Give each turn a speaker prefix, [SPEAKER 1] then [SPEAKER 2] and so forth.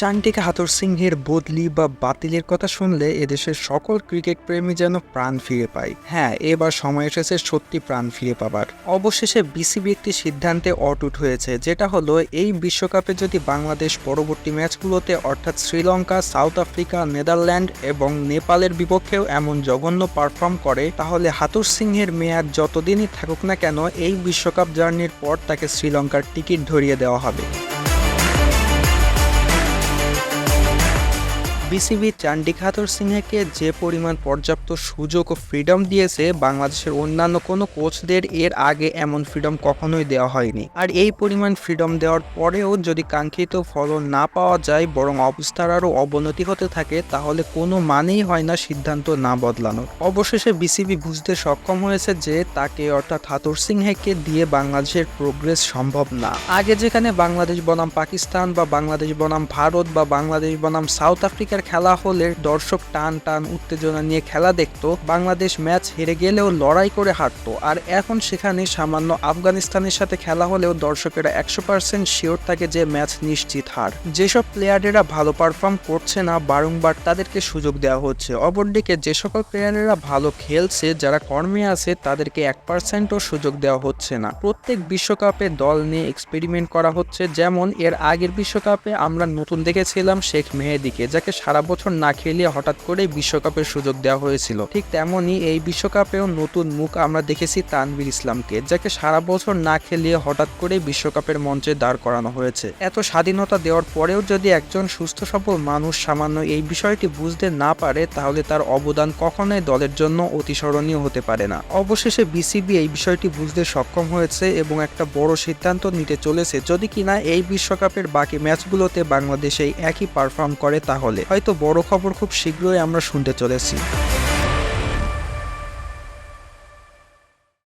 [SPEAKER 1] চান্টিকা হাথর সিংহের বদলি বা বাতিলের কথা শুনলে এদেশের সকল ক্রিকেট প্রেমী যেন প্রাণ ফিরে পায়। হ্যাঁ এবার সময় এসেছে সত্যি প্রাণ ফিরে পাবার। অবশেষে বিসিবি একটি সিদ্ধান্তে অটুট হয়েছে, যেটা হলো এই বিশ্বকাপে যদি বাংলাদেশ পরবর্তী ম্যাচগুলোতে, অর্থাৎ শ্রীলঙ্কা, সাউথ আফ্রিকা, নেদারল্যান্ড এবং নেপালের বিপক্ষেও এমন জঘন্য পারফর্ম করে, তাহলে হাতুর সিংহের মেয়াদ যতদিনই থাকুক না কেন, এই বিশ্বকাপ জার্নির পর তাকে শ্রীলঙ্কার টিকিট ধরিয়ে দেওয়া হবে। বিসিবি চান্ডিখাতর সিংহকে যে পরিমাণ পর্যাপ্ত সুযোগ ও ফ্রিডম দিয়েছে, বাংলাদেশের অন্যান্য কোনো কোচদের এর আগে এমন ফ্রিডম কখনোই দেওয়া হয়নি। আর এই পরিমাণ ফ্রিডম দেওয়ার পরেও যদি কাঙ্ক্ষিত ফলন না পাওয়া যায়, বরং অবস্থার আরও অবনতি হতে থাকে, তাহলে কোনো মানেই হয় না সিদ্ধান্ত না বদলানোর। অবশেষে বিসিবি বুঝতে সক্ষম হয়েছে যে তাকে অর্থাৎ হাতর সিংহেকে দিয়ে বাংলাদেশের প্রোগ্রেস সম্ভব না। আগে যেখানে বাংলাদেশ বনাম পাকিস্তান বা বাংলাদেশ বনাম ভারত বা বাংলাদেশ বনাম সাউথ আফ্রিকার খেলা হলে দর্শক টান টান উত্তেজনা নিয়ে খেলা দেখতো। বাংলাদেশ ম্যাচ হেরে গেলেও লড়াই করে হারতো। আর এখন সেখানে সামান্য আফগানিস্তানের সাথে খেলা হলেও দর্শকেরা একশো পার্সেন্ট শিওর থাকে যে ম্যাচ নিশ্চিত হার। যেসব প্লেয়ারেরা ভালো পারফর্ম করছে না, বারংবার তাদেরকে সুযোগ দেওয়া হচ্ছে। অপরদিকে যে সকল প্লেয়ারেরা ভালো খেলছে, যারা কর্মে আছে, তাদেরকে এক পার্সেন্টও সুযোগ দেওয়া হচ্ছে না। প্রত্যেক বিশ্বকাপে দল নিয়ে এক্সপেরিমেন্ট করা হচ্ছে। যেমন এর আগের বিশ্বকাপে আমরা নতুন দেখেছিলাম শেখ মেহেদিকে, যাকে সারা বছর না খেলিয়ে হঠাৎ করেই বিশ্বকাপের সুযোগ দেওয়া হয়েছিল। ঠিক তেমনই এই বিশ্বকাপেও নতুন মুখ আমরা দেখেছি তানভীর ইসলামকে, যাকে সারা বছর না খেলিয়ে হঠাৎ করেই বিশ্বকাপের মঞ্চে দাঁড় করানো হয়েছে। এত স্বাধীনতা দেওয়ার পরেও যদি একজন সুস্থ, সবল মানুষ সামান্য এই বিষয়টি বুঝতে না পারে, তাহলে তার অবদান কখনোই দলের জন্য অতিস্মরণীয় হতে পারে না। অবশেষে বিসিবি এই বিষয়টি বুঝতে সক্ষম হয়েছে এবং একটা বড় সিদ্ধান্ত নিতে চলেছে। যদি কিনা এই বিশ্বকাপের বাকি ম্যাচগুলোতে বাংলাদেশ একই পারফর্ম করে, তাহলে। হয়তো বড় খবর খুব শীঘ্রই আমরা শুনতে চলেছি।